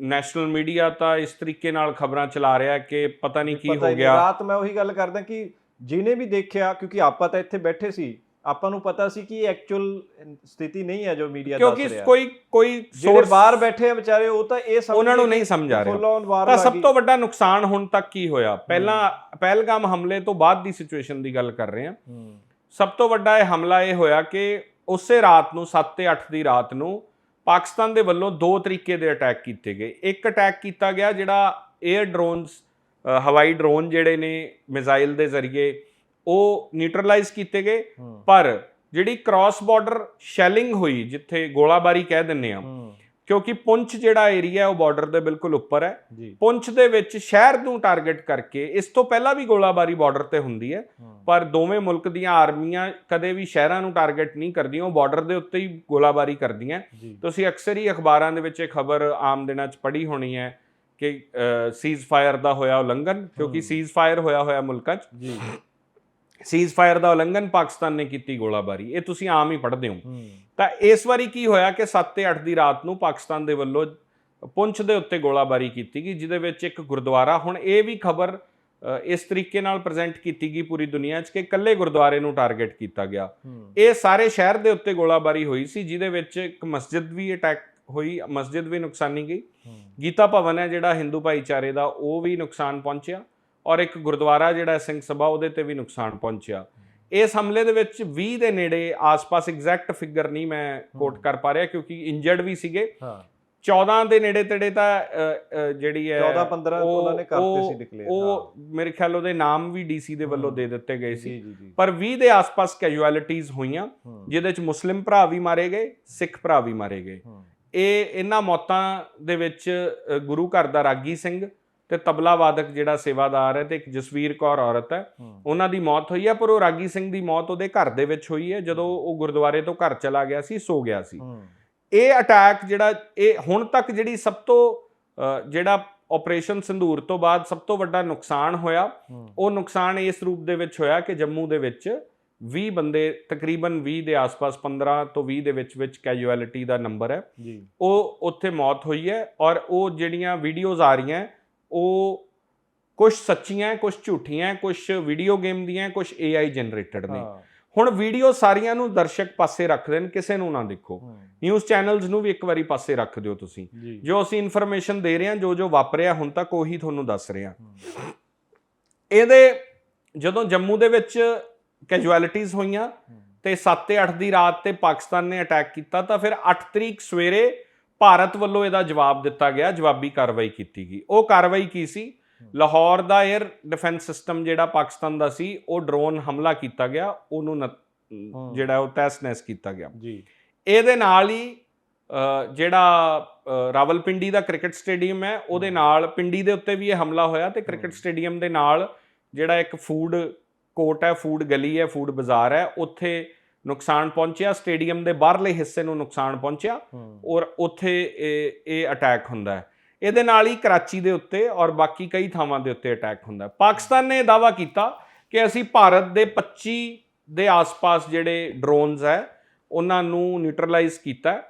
ਨੈਸ਼ਨਲ ਮੀਡੀਆ ਤਾਂ ਇਸ ਤਰੀਕੇ ਨਾਲ ਖਬਰਾਂ ਚਲਾ ਰਿਹਾ ਕਿ ਪਤਾ ਨਹੀਂ ਕੀ ਹੋ। ਗਿਆ।
ਰਾਤ ਮੈਂ ਉਹੀ ਗੱਲ ਕਰਦਾ ਕਿ ਜਿਹਨੇ ਵੀ ਦੇਖਿਆ ਕਿਉਂਕਿ ਆਪਾਂ ਤਾਂ ਇੱਥੇ ਬੈਠੇ ਸੀ ਆਪਾਂ ਨੂੰ ਪਤਾ ਸੀ ਕਿ ਇਹ ਐਕਚੁਅਲ ਸਥਿਤੀ ਨਹੀਂ ਹੈ ਜੋ ਮੀਡੀਆ ਦੱਸ
ਕਿਉਂਕਿ
ਰਿਹਾ।
ਕੋਈ ਕੋਈ
ਜਿਹੜੇ
source
ਬਾਹਰ ਬੈਠੇ ਆ ਵਿਚਾਰੇ ਉਹ ਤਾਂ ਇਹ ਸਮਝ
ਉਹਨਾਂ ਨੂੰ ਨਹੀਂ ਸਮਝ ਆ ਰਿਹਾ। ਤਾਂ ਸਭ। ਤੋਂ ਵੱਡਾ ਨੁਕਸਾਨ ਹੁਣ ਤੱਕ ਕੀ ਹੋਇਆ? ਪਹਿਲਾਂ ਪਹਿਲਗਾਮ ਹਮਲੇ ਤੋਂ ਬਾਅਦ ਦੀ ਸਿਚੁਏਸ਼ਨ ਦੀ ਗੱਲ ਕਰ ਰਹੇ ਹਾਂ।
ਹੂੰ,
ਸਭ ਤੋਂ ਵੱਡਾ ਇਹ ਹਮਲਾ ਇਹ ਹੋਇਆ ਕਿ ਉਸੇ ਰਾਤ ਨੂੰ 7 ਤੇ 8 ਦੀ ਰਾਤ ਨੂੰ ਪਾਕਿਸਤਾਨ ਦੇ ਵੱਲੋਂ ਦੋ ਤਰੀਕੇ ਦੇ ਅਟੈਕ ਕੀਤੇ ਗਏ। ਇੱਕ ਅਟੈਕ ਕੀਤਾ ਗਿਆ ਜਿਹੜਾ 에ਅਰ ਡਰੋਨਸ ਹਵਾਈ ਡਰੋਨ ਜਿਹੜੇ ਨੇ ਮਿਜ਼ਾਈਲ ਦੇ ਜ਼ਰੀਏ ਉਹ ਨਿਊਟਰਲਾਈਜ਼ ਕੀਤੇ ਗਏ। ਪਰ ਜਿਹੜੀ ਕ੍ਰਾਸ ਬਾਰਡਰ ਸ਼ੈਲਿੰਗ ਹੋਈ ਜਿੱਥੇ ਗੋਲਾਬਾਰੀ ਕਹਿ ਦਿੰਨੇ ਆ ਕਿਉਂਕਿ ਪੁੰਛ ਜਿਹੜਾ ਏਰੀਆ ਉਹ ਬਾਰਡਰ ਦੇ ਬਿਲਕੁਲ ਉੱਪਰ ਹੈ। ਪੁੰਛ ਦੇ ਵਿੱਚ ਸ਼ਹਿਰ ਨੂੰ ਟਾਰਗੇਟ ਕਰਕੇ ਇਸ ਤੋਂ ਪਹਿਲਾਂ ਵੀ ਗੋਲਾਬਾਰੀ ਬਾਰਡਰ ਤੇ ਹੁੰਦੀ
ਹੈ।
ਪਰ ਦੋਵੇਂ ਮੁਲਕ ਦੀਆਂ ਆਰਮੀਆਂ ਕਦੇ ਵੀ ਸ਼ਹਿਰਾਂ ਨੂੰ ਟਾਰਗੇਟ ਨਹੀਂ ਕਰਦੀਆਂ ਉਹ ਬਾਰਡਰ ਦੇ ਉੱਤੇ ਹੀ ਗੋਲਾਬਾਰੀ ਕਰਦੀਆਂ। ਤੁਸੀਂ ਅਕਸਰ ਹੀ ਅਖਬਾਰਾਂ ਦੇ ਵਿੱਚ ਇਹ ਖਬਰ ਆਮ ਦਿਨਾਂ 'ਚ ਪੜ੍ਹੀ ਹੋਣੀ ਹੈ। ਕਿ ਸੀਜ਼ ਫਾਇਰ ਦਾ ਹੋਇਆ ਉਲੰਘਣ ਕਿਉਂਕਿ। ਸੀਜ਼ ਫਾਇਰ ਹੋਇਆ ਹੋਇਆ ਮੁਲਕਾਂ 'ਚ।
ਜੀ।
ਸੀਜ਼ ਫਾਇਰ ਦਾ ਉਲੰਘਣ ਪਾਕਿਸਤਾਨ ਨੇ ਕੀਤੀ ਗੋਲਾਬਾਰੀ। ਇਹ ਤੁਸੀਂ ਆਮ ਹੀ ਪੜ੍ਹਦੇ ਹੋ। ਤਾਂ ਇਸ ਵਾਰੀ ਕੀ ਹੋਇਆ ਕਿ 7 ਤੇ 8 ਦੀ ਰਾਤ ਨੂੰ ਪਾਕਿਸਤਾਨ ਦੇ ਵੱਲੋਂ ਪੁੰਛ ਦੇ ਉੱਤੇ ਗੋਲਾਬਾਰੀ ਕੀਤੀ ਗਈ ਜਿਹਦੇ ਵਿੱਚ ਇੱਕ ਗੁਰਦੁਆਰਾ ਹੁਣ ਇਹ ਵੀ ਖਬਰ ਇਸ ਤਰੀਕੇ ਨਾਲ ਪ੍ਰੈਜ਼ੈਂਟ ਕੀਤੀ ਗਈ ਪੂਰੀ ਦੁਨੀਆ 'ਚ ਕਿ ਇਕੱਲੇ ਗੁਰਦੁਆਰੇ ਨੂੰ ਟਾਰਗੇਟ ਕੀਤਾ ਗਿਆ। ਇਹ ਸਾਰੇ ਸ਼ਹਿਰ ਦੇ ਉੱਤੇ ਗੋਲਾਬਾਰੀ ਹੋਈ ਸੀ ਜਿਹਦੇ ਵਿੱਚ ਇੱਕ ਮਸਜਿਦ ਵੀ ਅਟੈਕ ਹੋਈ ਮਸਜਿਦ ਵੀ ਨੁਕਸਾਨੀ ਗਈ। ਗੀਤਾ ਭਵਨ ਹੈ ਜਿਹੜਾ ਹਿੰਦੂ ਭਾਈਚਾਰੇ ਦਾ ਉਹ ਵੀ ਨੁਕਸਾਨ ਪਹੁੰਚਿਆ ਔਰ ਇੱਕ ਗੁਰਦੁਆਰਾ ਜਿਹੜਾ ਸਿੰਘ ਸਭਾ ਉਹਦੇ ਤੇ ਵੀ ਨੁਕਸਾਨ ਪਹੁੰਚਿਆ। ਇਸ ਹਮਲੇ ਦੇ ਵਿੱਚ 20 ਦੇ ਨੇੜੇ ਆਸ-ਪਾਸ ਐਗਜ਼ੈਕਟ ਫਿਗਰ ਨਹੀਂ ਮੈਂ ਕੋਟ ਕਰ ਪਾ ਰਿਹਾ ਕਿਉਂਕਿ ਇੰਜਰਡ ਵੀ ਸੀਗੇ।
ਹਾਂ।
14 ਦੇ ਨੇੜੇ ਤੇੜੇ ਤਾਂ ਜਿਹੜੀ ਹੈ
14 15
ਉਹ-
ਉਹਨਾਂ ਨੇ ਕਰਤੇ ਸੀ ਡਿਕਲੇਅਰ
ਉਹ ਮੇਰੇ ਖਿਆਲ ਉਹਦੇ ਨਾਮ ਵੀ ਡੀਸੀ ਦੇ ਵੱਲੋਂ। ਦੇ ਦਿੱਤੇ ਗਏ ਸੀ। ਪਰ 20 ਦੇ ਆਸ-ਪਾਸ ਕੈਜੁਅਲਿਟੀਜ਼ ਹੋਈਆਂ ਜਿਹਦੇ ਚ ਮੁਸਲਿਮ ਭਰਾ ਵੀ ਮਾਰੇ ਗਏ ਸਿੱਖ ਭਰਾ ਵੀ ਮਾਰੇ ਗਏ। ਇਹ ਇਹਨਾਂ ਮੌਤਾਂ ਦੇ ਵਿੱਚ ਗੁਰੂ ਘਰ ਦਾ ਰਾਗੀ ਸਿੰਘ ਤੇ ਤਬਲਾ ਵਾਦਕ ਜਿਹੜਾ ਸੇਵਾਦਾਰ ਹੈ ਤੇ ਇੱਕ ਜਸਵੀਰ ਕੌਰ ਔਰਤ ਹੈ ਉਹਨਾਂ ਦੀ ਮੌਤ ਹੋਈ ਹੈ ਪਰ ਉਹ ਰਾਗੀ ਸਿੰਘ ਦੀ ਮੌਤ ਉਹਦੇ ਘਰ ਦੇ ਵਿੱਚ ਹੋਈ ਹੈ ਜਦੋਂ ਉਹ ਗੁਰਦੁਆਰੇ ਤੋਂ ਘਰ ਚਲਾ ਗਿਆ ਸੀ ਸੋ ਗਿਆ ਸੀ। ਇਹ ਅਟੈਕ ਜਿਹੜਾ ਇਹ ਹੁਣ ਤੱਕ ਜਿਹੜੀ ਸਭ ਤੋਂ ਜਿਹੜਾ ਆਪਰੇਸ਼ਨ ਸੰਧੂਰ ਤੋਂ ਬਾਅਦ ਸਭ ਤੋਂ ਵੱਡਾ ਨੁਕਸਾਨ ਹੋਇਆ ਉਹ ਨੁਕਸਾਨ ਇਸ ਰੂਪ ਦੇ ਵਿੱਚ ਹੋਇਆ ਕਿ ਜੰਮੂ ਦੇ ਵਿੱਚ 20 ਬੰਦੇ ਤਕਰੀਬਨ 20 ਦੇ ਆਸ-ਪਾਸ 15 ਤੋਂ 20 ਦੇ ਵਿੱਚ ਵਿੱਚ ਕੈਜੁਅਲਿਟੀ ਦਾ ਨੰਬਰ ਹੈ।
ਜੀ।
ਉਹ ਉੱਥੇ ਮੌਤ ਹੋਈ ਹੈ ਔਰ ਉਹ ਜਿਹੜੀਆਂ ਵੀਡੀਓਜ਼ ਆ ਰਹੀਆਂ ਉਹ ਕੁਝ ਸੱਚੀਆਂ ਕੁਝ ਝੂਠੀਆਂ ਕੁਝ ਵੀਡੀਓ ਗੇਮ ਦੀਆਂ ਕੁਝ AI ਜਨਰੇਟਡ ਨੇ। ਹੁਣ ਵੀਡੀਓ ਸਾਰੀਆਂ ਨੂੰ ਦਰਸ਼ਕ ਪਾਸੇ ਰੱਖ ਦੇਣ ਕਿਸੇ ਨੂੰ ਨਾ ਦੇਖੋ। ਨਿਊਜ਼ ਚੈਨਲਸ ਨੂੰ ਵੀ ਇੱਕ ਵਾਰੀ ਪਾਸੇ ਰੱਖ ਦਿਓ ਤੁਸੀਂ।
ਜੀ।
ਅਸੀਂ ਇਨਫੋਰਮੇਸ਼ਨ ਦੇ ਰਹੇ ਹਾਂ ਜੋ ਜੋ ਵਾਪਰਿਆ ਹੁਣ ਤੱਕ ਉਹੀ ਤੁਹਾਨੂੰ ਦੱਸ ਰਹੇ ਹੂੰ, ਇਹਦੇ ਜਦੋਂ ਜੰਮੂ ਦੇ ਵਿੱਚ ਕੈਜੁਅਲਿਟੀਜ਼ ਹੋਈਆਂ ਤੇ 7 ਤੇ 8 ਦੀ ਰਾਤ ਤੇ ਪਾਕਿਸਤਾਨ ਨੇ ਅਟੈਕ ਕੀਤਾ ਤਾਂ ਫਿਰ 8 ਤਰੀਕ ਸਵੇਰੇ ਭਾਰਤ ਵੱਲੋਂ ਇਹਦਾ ਜਵਾਬ ਦਿੱਤਾ ਗਿਆ ਜਵਾਬੀ ਕਾਰਵਾਈ ਕੀਤੀ ਗਈ। ਉਹ ਕਾਰਵਾਈ ਕੀ ਸੀ? ਲਾਹੌਰ ਦਾ 에ਅਰ ਡਿਫੈਂਸ ਸਿਸਟਮ ਜਿਹੜਾ ਪਾਕਿਸਤਾਨ ਦਾ ਸੀ ਉਹ ਡਰੋਨ ਹਮਲਾ ਕੀਤਾ ਗਿਆ ਉਹਨੂੰ। ਜਿਹੜਾ ਉਹ ਤਹਿਸ-ਨਹਿਸ ਕੀਤਾ ਗਿਆ।
ਜੀ।
ਇਹਦੇ ਨਾਲ ਹੀ ਜਿਹੜਾ ਰਾਵਲਪਿੰਡੀ ਦਾ ਕ੍ਰਿਕਟ ਸਟੇਡੀਅਮ ਹੈ ਉਹਦੇ ਨਾਲ ਪਿੰਡੀ ਦੇ ਉੱਤੇ ਵੀ ਇਹ ਹਮਲਾ ਹੋਇਆ ਤੇ ਕ੍ਰਿਕਟ। ਸਟੇਡੀਅਮ ਦੇ ਨਾਲ ਜਿਹੜਾ ਇੱਕ ਫੂਡ ਕੋਰਟ ਹੈ ਫੂਡ ਗਲੀ ਹੈ ਫੂਡ ਬਾਜ਼ਾਰ ਹੈ ਉੱਥੇ ਨੁਕਸਾਨ ਪਹੁੰਚਿਆ ਸਟੇਡੀਅਮ ਦੇ ਬਾਹਰਲੇ ਹਿੱਸੇ ਨੂੰ ਨੁਕਸਾਨ ਪਹੁੰਚਿਆ ਔਰ ਉੱਥੇ ਇਹ ਇਹ ਅਟੈਕ ਹੁੰਦਾ ਹੈ। ਇਹਦੇ ਨਾਲ ਹੀ ਕਰਾਚੀ ਦੇ ਉੱਤੇ ਔਰ ਬਾਕੀ ਕਈ ਥਾਵਾਂ ਦੇ ਉੱਤੇ ਅਟੈਕ ਹੁੰਦਾ ਹੈ। ਪਾਕਿਸਤਾਨ ਨੇ ਦਾਵਾ ਕੀਤਾ ਕਿ ਅਸੀਂ ਭਾਰਤ ਦੇ 25 ਦੇ ਆਸ-ਪਾਸ ਜਿਹੜੇ ਡਰੋਨਸ ਹੈ ਉਹਨਾਂ ਨੂੰ ਨਿਊਟਰਲਾਈਜ਼ ਕੀਤਾ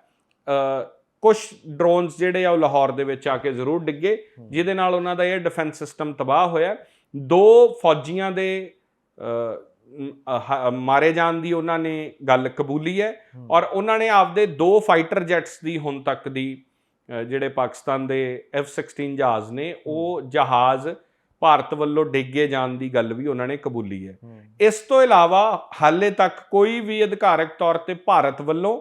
ਕੁਝ ਡਰੋਨਸ ਜਿਹੜੇ ਆ ਉਹ ਲਾਹੌਰ ਦੇ ਵਿੱਚ ਆ ਕੇ ਜ਼ਰੂਰ ਡਿੱਗੇ ਜਿਹਦੇ ਨਾਲ ਉਹਨਾਂ ਦਾ ਇਹ ਡਿਫੈਂਸ ਸਿਸਟਮ ਤਬਾਹ ਹੋਇਆ ਦੋ ਫੌਜੀਆਂ ਦੇ ਮਾਰੇ ਜਾਣ ਦੀ ਉਹਨਾਂ ਨੇ ਗੱਲ ਕਬੂਲੀ ਹੈ ਔਰ ਉਹਨਾਂ ਨੇ ਆਪਦੇ ਦੋ ਫਾਈਟਰ ਜੈਟਸ ਦੀ ਹੁਣ ਤੱਕ ਦੀ ਜਿਹੜੇ ਪਾਕਿਸਤਾਨ ਦੇ F16 ਜਹਾਜ਼ ਨੇ ਉਹ ਜਹਾਜ਼ ਭਾਰਤ ਵੱਲੋਂ ਡਿੱਗੇ ਜਾਣ ਦੀ ਗੱਲ ਵੀ ਉਹਨਾਂ ਨੇ ਕਬੂਲੀ ਹੈ। ਇਸ ਤੋਂ ਇਲਾਵਾ ਹਾਲੇ ਤੱਕ ਕੋਈ ਵੀ ਅਧਿਕਾਰਕ ਤੌਰ ਤੇ ਭਾਰਤ ਵੱਲੋਂ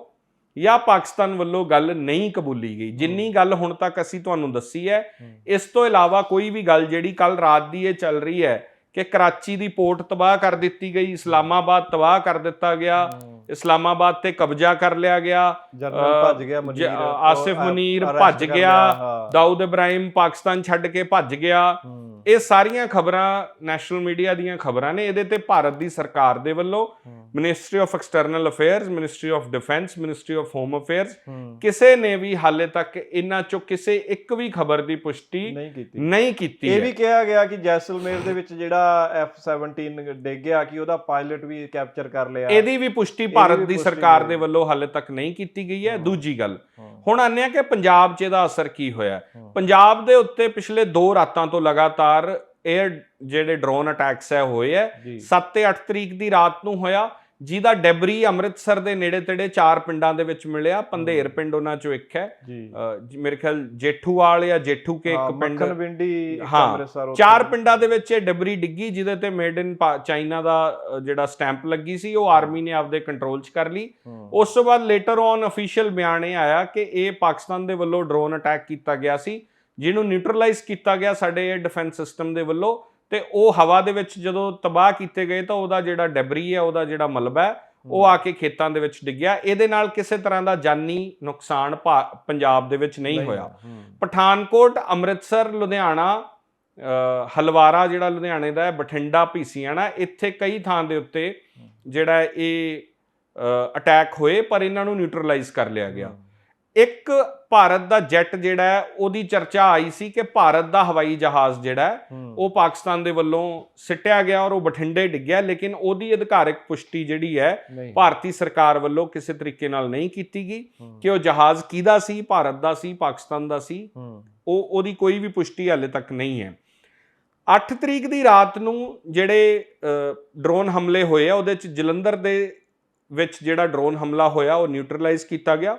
ਜਾਂ ਪਾਕਿਸਤਾਨ ਵੱਲੋਂ ਗੱਲ ਨਹੀਂ ਕਬੂਲੀ ਗਈ। ਜਿੰਨੀ ਗੱਲ ਹੁਣ ਤੱਕ ਅਸੀਂ ਤੁਹਾਨੂੰ ਦੱਸੀ ਹੂੰ, ਇਸ ਤੋਂ ਇਲਾਵਾ ਕੋਈ ਵੀ ਗੱਲ ਜਿਹੜੀ ਕੱਲ ਰਾਤ ਦੀ ਇਹ ਚੱਲ ਰਹੀ ਹੈ ਕਿ ਕਰਾਚੀ ਦੀ ਪੋਰਟ ਤਬਾਹ ਕਰ ਦਿੱਤੀ ਗਈ ਇਸਲਾਮਾਬਾਦ ਤਬਾਹ ਕਰ ਦਿੱਤਾ ਗਿਆ ਇਸਲਾਮਾਬਾਦ ਤੇ ਕਬਜ਼ਾ ਕਰ ਲਿਆ ਗਿਆ
ਜਨਰਲ ਭੱਜ ਗਿਆ ਮਨੀਰ
ਆਸਿਫ ਮੁਨੀਰ ਭੱਜ ਗਿਆ, ਦਾਊਦ ਇਬਰਾਹਿਮ ਪਾਕਿਸਤਾਨ ਛੱਡ ਕੇ ਭੱਜ ਗਿਆ। ਇਹ ਸਾਰੀਆਂ ਖਬਰਾਂ ਨੈਸ਼ਨਲ ਮੀਡੀਆ ਦੀਆਂ ਖਬਰਾਂ ਨੇ ਇਹਦੇ ਤੇ ਭਾਰਤ ਦੀ ਸਰਕਾਰ ਦੇ ਵੱਲੋਂ ministry of external affairs ministry of defence ministry of home affairs ਕਿਸੇ ਨੇ ਵੀ ਹਾਲੇ ਤੱਕ ਇਹਨਾਂ ਚੋਂ ਕਿਸੇ ਇੱਕ ਵੀ ਖਬਰ ਦੀ ਪੁਸ਼ਟੀ
ਨਹੀਂ ਕੀਤੀ। ਇਹ ਵੀ ਕਿਹਾ ਗਿਆ ਕਿ ਜੈਸਲਮੇਰ ਦੇ ਵਿੱਚ ਜਿਹੜਾ F17 ਡਿੱਗ ਗਿਆ ਕਿ ਉਹਦਾ ਪਾਇਲਟ ਵੀ ਕੈਪਚਰ ਕਰ ਲਿਆ।
ਇਹਦੀ ਵੀ ਪੁਸ਼ਟੀ ਭਾਰਤ ਦੀ ਸਰਕਾਰ ਦੇ ਵੱਲੋਂ ਹਾਲੇ ਤੱਕ ਨਹੀਂ ਕੀਤੀ ਗਈ ਹੈ। ਦੂਜੀ ਗੱਲ ਹੁਣ ਆਨੇ ਆ ਕਿ ਪੰਜਾਬ 'ਚ ਇਹਦਾ ਅਸਰ ਕੀ ਹੋਇਆ। ਪੰਜਾਬ ਦੇ ਉੱਤੇ ਪਿਛਲੇ 2 ਰਾਤਾਂ ਤੋਂ ਲਗਾਤਾਰ 에ਅਰ ਜਿਹੜੇ ਡਰੋਨ ਅਟੈਕਸ ਹੈ ਹੋਏ ਹੈ।
ਜੀ।
7 ਤੇ 8 ਤਰੀਕ ਦੀ ਰਾਤ ਨੂੰ ਹੋਇਆ। ਜਿਹਦਾ ਡੈਬਰੀ ਅੰਮ੍ਰਿਤਸਰ ਦੇ ਨੇੜੇ ਤੇੜੇ ਚਾਰ ਪਿੰਡਾਂ ਦੇ ਵਿੱਚ ਮਿਲਿਆ ਪੰਧੇਰ ਪਿੰਡ ਉਹਨਾਂ ਚੋਂ ਇੱਕ ਹੈ।
ਜੀ।
ਮੇਰੇ ਖਿਆਲ ਜੇਠੂਵਾਲ ਜਾਂ ਜੇਠੂ ਕੇ ਇੱਕ ਪਿੰਡ।
ਮੱਖਣ ਵਿੰਡੀ ਇੱਕ
ਹਾਂ,
ਅੰਮ੍ਰਿਤਸਰ
ਚਾਰ ਪਿੰਡਾਂ ਦੇ ਵਿੱਚ ਇਹ ਡਬਰੀ ਡਿੱਗੀ ਜਿਹਦੇ ਤੇ ਮੇਡ ਇਨ ਚਾਈਨਾ ਦਾ ਜਿਹੜਾ ਸਟੈਂਪ ਲੱਗੀ ਸੀ ਉਹ ਆਰਮੀ ਨੇ ਆਪਦੇ ਕੰਟਰੋਲ 'ਚ ਕਰ ਲਈ। ਉਸ ਤੋਂ ਬਾਅਦ ਲੇਟਰ ਔਨ ਅਫੀਸ਼ੀਅਲ ਬਿਆਨ ਇਹ ਆਇਆ ਕਿ ਇਹ ਪਾਕਿਸਤਾਨ ਦੇ ਵੱਲੋਂ ਡਰੋਨ ਅਟੈਕ ਕੀਤਾ ਗਿਆ ਸੀ ਜਿਹਨੂੰ ਨਿਊਟਰਲਾਈਜ਼ ਕੀਤਾ ਗਿਆ ਸਾਡੇ ਡਿਫੈਂਸ ਸਿਸਟਮ ਦੇ ਵੱਲੋਂ। ਤੇ ਉਹ ਹਵਾ ਦੇ ਵਿੱਚ ਜਦੋਂ ਤਬਾਹ ਕੀਤੇ ਗਏ ਤਾਂ ਉਹਦਾ ਜਿਹੜਾ ਡੈਬਰੀ ਹੈ ਉਹਦਾ ਜਿਹੜਾ ਮਲਬਾ ਹੈ ਉਹ ਆ ਕੇ ਖੇਤਾਂ ਦੇ ਵਿੱਚ ਡਿੱਗਿਆ। ਇਹਦੇ ਨਾਲ ਕਿਸੇ ਤਰ੍ਹਾਂ ਦਾ ਜਾਨੀ ਨੁਕਸਾਨ ਪੰਜਾਬ ਦੇ ਵਿੱਚ ਨਹੀਂ ਹੋਇਆ। ਪਠਾਨਕੋਟ ਅੰਮ੍ਰਿਤਸਰ ਲੁਧਿਆਣਾ ਹਲਵਾਰਾ ਜਿਹੜਾ ਲੁਧਿਆਣੇ ਦਾ ਹੈ ਬਠਿੰਡਾ ਭੀਸੀਆਣਾ ਇੱਥੇ ਕਈ ਥਾਂ ਦੇ ਉੱਤੇ ਜਿਹੜਾ ਇਹ ਅਟੈਕ ਹੋਏ ਪਰ ਇਹਨਾਂ ਨੂੰ ਨਿਊਟਰਲਾਈਜ਼ ਕਰ ਲਿਆ ਗਿਆ। ਇੱਕ ਭਾਰਤ ਦਾ ਜੈਟ ਜਿਹੜਾ ਹੈ ਉਹਦੀ ਚਰਚਾ ਆਈ ਸੀ ਕਿ ਭਾਰਤ ਦਾ ਹਵਾਈ ਜਹਾਜ਼ ਜਿਹੜਾ ਹੈ ਉਹ ਪਾਕਿਸਤਾਨ ਦੇ ਵੱਲੋਂ ਸਿੱਟਿਆ ਗਿਆ ਔਰ ਉਹ ਬਠਿੰਡੇ ਡਿੱਗਿਆ ਲੇਕਿਨ ਉਹਦੀ ਅਧਿਕਾਰਿਕ ਪੁਸ਼ਟੀ ਜਿਹੜੀ ਹੈ ਭਾਰਤੀ ਸਰਕਾਰ ਵੱਲੋਂ ਕਿਸੇ ਤਰੀਕੇ ਨਾਲ ਨਹੀਂ ਕੀਤੀ ਗਈ ਕਿ ਉਹ ਜਹਾਜ਼ ਕਿਹਦਾ ਸੀ ਭਾਰਤ ਦਾ ਸੀ ਪਾਕਿਸਤਾਨ ਦਾ ਸੀ ਉਹ ਉਹਦੀ ਕੋਈ ਵੀ ਪੁਸ਼ਟੀ ਹਾਲੇ ਤੱਕ ਨਹੀਂ ਹੈ। 8 ਤਰੀਕ ਦੀ ਰਾਤ ਨੂੰ ਜਿਹੜੇ ਡਰੋਨ ਹਮਲੇ ਹੋਏ ਆ ਉਹਦੇ ਚ ਜਲੰਧਰ ਦੇ ਵਿੱਚ ਜਿਹੜਾ ਡਰੋਨ ਹਮਲਾ ਹੋਇਆ ਉਹ ਨਿਊਟਰਲਾਈਜ਼ ਕੀਤਾ ਗਿਆ।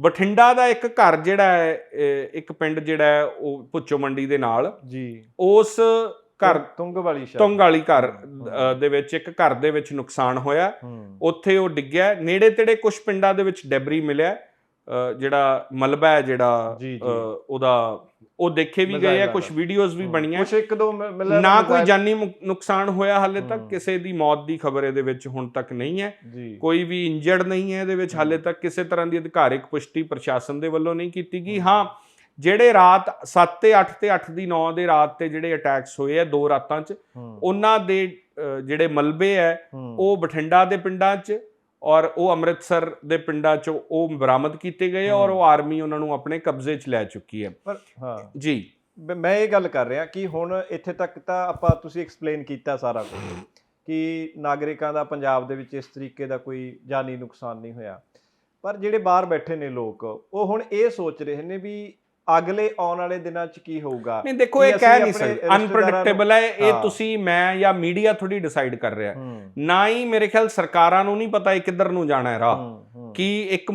ਬਠਿੰਡਾ ਦਾ ਇੱਕ ਘਰ ਜਿਹੜਾ ਹੈ ਇੱਕ ਪਿੰਡ ਜਿਹੜਾ ਹੈ ਉਹ ਪੁੱਚੋ ਮੰਡੀ ਦੇ ਨਾਲ।
ਜੀ।
ਉਸ ਘਰ
ਤੁੰਗ ਵਾਲੀ ਸ਼ਾਇਦ
ਤੁੰਗ ਵਾਲੀ ਘਰ ਦੇ ਵਿੱਚ ਇੱਕ ਘਰ ਦੇ ਵਿੱਚ ਨੁਕਸਾਨ ਹੋਇਆ। ਉੱਥੇ ਉਹ ਡਿੱਗਿਆ। ਨੇੜੇ ਤੇੜੇ ਕੁਝ ਪਿੰਡਾਂ ਦੇ ਵਿੱਚ ਡੈਬਰੀ ਮਿਲਿਆ। ਜਿਹੜਾ ਮਲਬਾ ਹੈ ਜਿਹੜਾ ਉਹਦਾ ਉਹ ਦੇਖੇ ਵੀ ਗਏ ਆ ਕੁਝ। ਵੀਡੀਓਜ਼ ਵੀ ਬਣੀਆਂ।
ਕੁਛ ਇੱਕ ਦੋ ਮਿਲਿਆ
ਨਾ ਕੋਈ ਜਾਨੀ ਨੁਕਸਾਨ ਹੋਇਆ ਹਾਲੇ ਤੱਕ। ਕਿਸੇ ਦੀ ਮੌਤ ਦੀ ਖਬਰ ਇਹਦੇ ਵਿੱਚ ਹੁਣ ਤੱਕ ਨਹੀਂ ਹੈ। ਕੋਈ ਵੀ ਇੰਜਰਡ ਨਹੀਂ ਹੈ ਇਹਦੇ ਵਿੱਚ ਹਾਲੇ ਤੱਕ ਕਿਸੇ ਤਰ੍ਹਾਂ ਦੀ ਅਧਿਕਾਰਿਕ ਪੁਸ਼ਟੀ ਪ੍ਰਸ਼ਾਸਨ ਦੇ ਵੱਲੋਂ ਨਹੀਂ ਕੀਤੀ ਗਈ। ਹਾਂ। ਜਿਹੜੇ ਰਾਤ 7 ਤੇ 8 ਤੇ 8 ਦੀ 9 ਦੇ ਰਾਤ ਤੇ ਜਿਹੜੇ ਅਟੈਕਸ ਹੋਏ ਆ ਦੋ ਰਾਤਾਂ 'ਚ ਉਹਨਾਂ ਦੇ ਜਿਹੜੇ ਮਲਬੇ ਹੂੰ, ਉਹ ਬਠਿੰਡਾ ਦੇ ਪਿੰਡਾਂ 'ਚ ਔਰ ਉਹ ਅੰਮ੍ਰਿਤਸਰ ਦੇ ਪਿੰਡਾਂ 'ਚ ਉਹ ਬਰਾਮਦ ਕੀਤੇ ਗਏ ਔਰ ਉਹ ਆਰਮੀ ਉਹਨਾਂ ਨੂੰ ਆਪਣੇ ਕਬਜ਼ੇ 'ਚ ਲੈ ਚੁੱਕੀ ਹੈ।
ਪਰ ਹਾਂ।
ਜੀ।
ਮੈਂ ਇਹ ਗੱਲ ਕਰ ਰਿਹਾ ਕਿ ਹੁਣ ਇੱਥੇ ਤੱਕ ਤਾਂ ਆਪਾਂ ਤੁਸੀਂ ਐਕਸਪਲੇਨ ਕੀਤਾ ਸਾਰਾ ਕੁਝ ਕਿ ਨਾਗਰਿਕਾਂ ਦਾ ਪੰਜਾਬ ਦੇ ਵਿੱਚ ਇਸ ਤਰੀਕੇ ਦਾ ਕੋਈ ਜਾਨੀ ਨੁਕਸਾਨ ਨਹੀਂ ਹੋਇਆ। ਪਰ ਜਿਹੜੇ ਬਾਹਰ ਬੈਠੇ ਨੇ ਲੋਕ ਉਹ ਹੁਣ ਇਹ ਸੋਚ ਰਹੇ ਨੇ ਵੀ ਅਗਲੇ ਆਉਣ ਵਾਲੇ ਦਿਨਾਂ 'ਚ ਕੀ ਹੋਊਗਾ?
ਨਹੀਂ ਦੇਖੋ ਇਹ ਕਹਿ ਨਹੀਂ ਸਕਦੇ। ਅਨਪ੍ਰੈਡਿਕਟੇਬਲ ਹੈ ਇਹ। ਤੁਸੀਂ ਮੈਂ ਜਾਂ ਮੀਡੀਆ ਥੋੜੀ ਡਿਸਾਈਡ ਕਰ ਰਿਹਾ। ਨਾ ਹੀ ਮੇਰੇ ਖਿਆਲ ਸਰਕਾਰਾਂ ਨੂੰ ਨਹੀਂ ਪਤਾ ਇਹ ਕਿੱਧਰ ਨੂੰ ਜਾਣਾ ਹੈ ਰਾਹ। ਕਿ ਇੱਕ